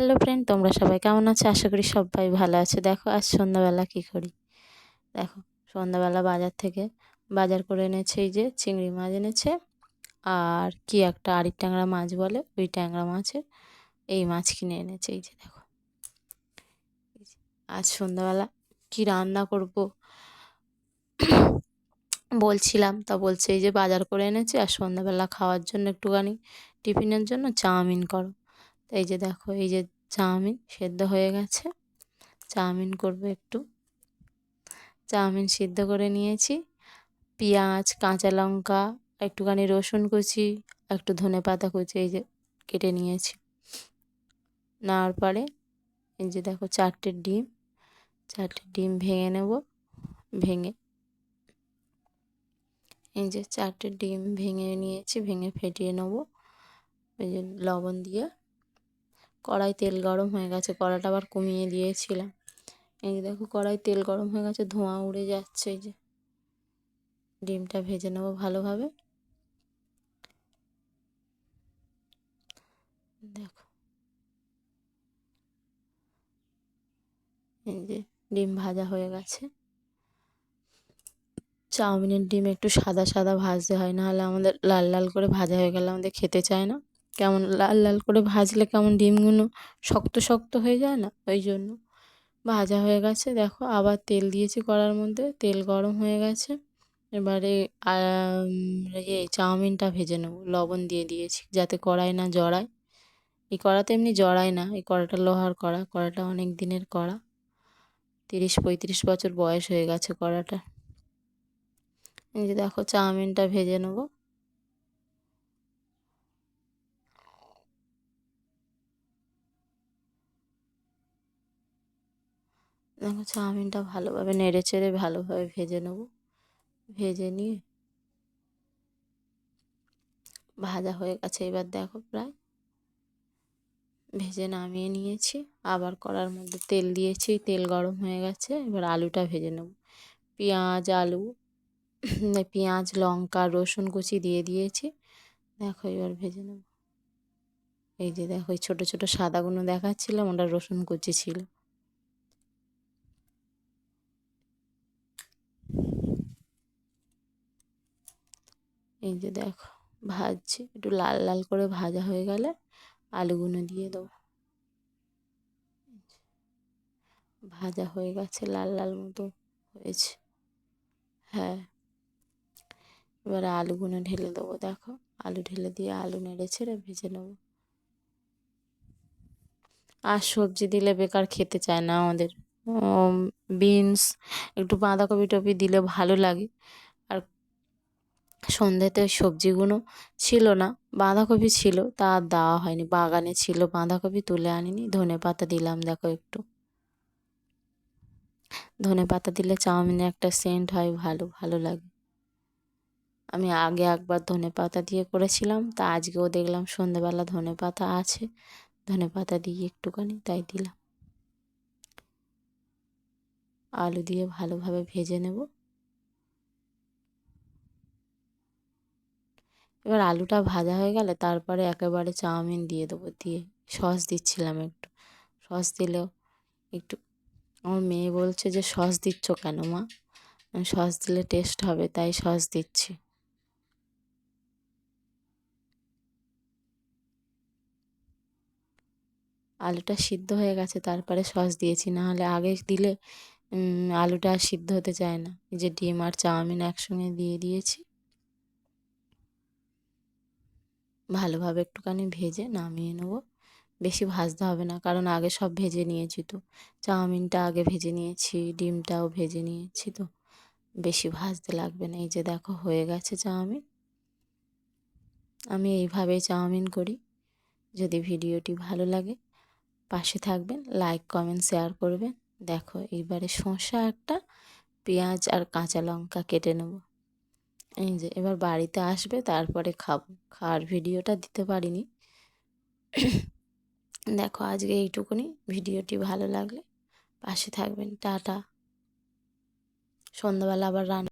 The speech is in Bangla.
হ্যালো ফ্রেন্ড তোমরা সবাই কেমন আছো? আশা করি সবাই ভালো আছে। দেখো, আজ সন্ধ্যাবেলা কী করি? দেখো, সন্ধ্যাবেলা বাজার থেকে বাজার করে এনেছে এই যে চিংড়ি মাছ এনেছে। আর কি একটা আড়ির ট্যাংরা মাছ বলে, ওই ট্যাংরা মাছের এই মাছ কিনে এনেছে। এই যে দেখো আজ সন্ধ্যাবেলা কি রান্না করব? বলছিলাম, তা বলছে এই যে বাজার করে এনেছে, আর সন্ধ্যাবেলা খাওয়ার জন্য একটুখানি টিফিনের জন্য চাউমিন করো। এই যে দেখো, এই যে চাউমিন সেদ্ধ হয়ে গেছে। চাউমিন করব একটু। চাউমিন সিদ্ধ করে নিয়েছি। পেঁয়াজ, কাঁচা লঙ্কা, একটুখানি রসুন কুচি, একটু ধনে পাতা কুচি, এই যে কেটে নিয়েছি। নেওয়ার পরে এই যে দেখো, চারটে ডিম চারটে ডিম ভেঙে নেব, ভেঙে। এই যে চারটে ডিম ভেঙে নিয়েছি, ভেঙে ফেটিয়ে নেব। এই যে লবণ দিয়ে কড়াই তেল গরম হয়ে গেছে, কড়াটা আবার কমিয়ে দিয়েছিলাম। এই দেখো কড়াই তেল গরম হয়ে গেছে, ধোঁয়া উড়ে যাচ্ছে, এই যে। ডিমটা ভেজে নেব ভালোভাবে। দেখো। এই যে ডিম ভাজা হয়ে গেছে। চাউমিনের ডিম একটু সাদা সাদা ভাজতে হয়, নাহলে আমাদের লাল লাল করে ভাজা হয়ে গেলে আমাদের খেতে চায় না। কেমন লাল লাল করে ভাজলে কেমন ডিমগুলো শক্ত শক্ত হয়ে যায় না? ওই জন্য। ভাজা হয়ে গেছে। দেখো, আবার তেল দিয়েছি কড়ার মধ্যে। তেল গরম হয়ে গেছে। এবারে ইয়ে চাউমিনটা ভেজে নেব। লবণ দিয়ে দিয়েছি যাতে কড়াই না জড়ায়। এই কড়াতে এমনি জড়ায় না। এই কড়াটা লোহার কড়া। কড়াটা অনেক দিনের কড়া। তিরিশ পঁয়ত্রিশ বছর বয়স হয়ে গেছে কড়াটা। এই যে দেখো, চাউমিনটা ভেজে নেব। দেখো চাউমিনটা ভালোভাবে নেড়ে চেড়ে ভালোভাবে ভেজে নেব। ভেজে নিয়ে ভাজা হয়ে গেছে। এবার দেখো প্রায় ভেজে নামিয়ে নিয়েছি। আবার কড়ার মধ্যে তেল দিয়েছি, তেল গরম হয়ে গেছে। এবার আলুটা ভেজে নেব। পেঁয়াজ, আলু পেঁয়াজ, লঙ্কা, রসুন কুচি দিয়ে দিয়েছি। দেখো এবার ভেজে নেব। এই যে দেখো ছোটো ছোটো সাদাগুলো দেখাচ্ছিলাম, ওটা রসুন কুচি ছিল। এই যে দেখো, ভাজছি। একটু লাল লাল করে ভাজা হয়ে গেলে আলুগুলো দিয়ে দেবো। ভাজা হয়ে গেছে, লাল লাল মতো হয়েছে। হ্যাঁ এবারে আলুগুলো ঢেলে দেবো, দেখো। আলু ঢেলে দিয়ে আলু নেড়ে ছেড়ে ভেজে নেব। আর সবজি দিলে বেকার খেতে চায় না আমাদের। বিনস, একটু বাঁধাকপি টপি দিলে ভালো লাগে। সন্ধ্যেতে সবজিগুলো ছিল না, বাঁধাকপি ছিল, তা আর দেওয়া হয়নি। বাগানে ছিল, বাঁধাকপি তুলে আনিনি, ধনে পাতা দিলাম, দেখো একটু। ধনে পাতা দিলে চাউমিনে একটা সেন্ট হয়, ভালো ভালো লাগে। আমি আগে একবার ধনে পাতা দিয়ে করেছিলাম, তা আজকেও দেখলাম সন্ধ্যেবেলা ধনে পাতা আছে, ধনে পাতা দিয়ে একটুখানি তাই দিলাম। আলু দিয়ে ভালোভাবে ভেজে নেব। এবার আলুটা ভাজা হয়ে গেলে তারপরে একেবারে চাউমিন দিয়ে দেবো, দিয়ে সস দিচ্ছিলাম একটু। সস দিলেও একটু, আমার মেয়ে বলছে যে সস দিচ্ছ কেন মা? সস দিলে টেস্ট হবে, তাই সস দিচ্ছি। আলুটা সিদ্ধ হয়ে গেছে, তারপরে সস দিয়েছি নাহলে আগে দিলে আলুটা সিদ্ধ হতে চায় না। যে ডিম আর চাউমিন একসঙ্গে দিয়ে দিয়েছি। ভালোভাবে একটুখানি ভেজে নামিয়ে নেব। বেশি ভাজতে হবে না, কারণ আগে সব ভেজে নিয়েছি তো। চাউমিনটা আগে ভেজে নিয়েছি, ডিমটাও ভেজে নিয়েছি তো। বেশি ভাজতে লাগবে না, এই যে দেখো হয়ে গেছে চাউমিন। আমি এইভাবেই চাউমিন করি, যদি ভিডিওটি ভালো লাগে। পাশে থাকবেন, লাইক, কমেন্ট, শেয়ার করবেন। দেখো এইবারে শসা একটা, পেঁয়াজ আর কাঁচা লঙ্কা কেটে নেব। এই যে, এবার বাড়িতে আসবে, তারপরে খাব। খাওয়ার ভিডিওটা দিতে পারিনি। দেখো, আজকে এইটুকুনি। ভিডিওটি ভালো লাগলে পাশে থাকবেন। টাটা। সন্ধ্যাবেলা আবার রান্না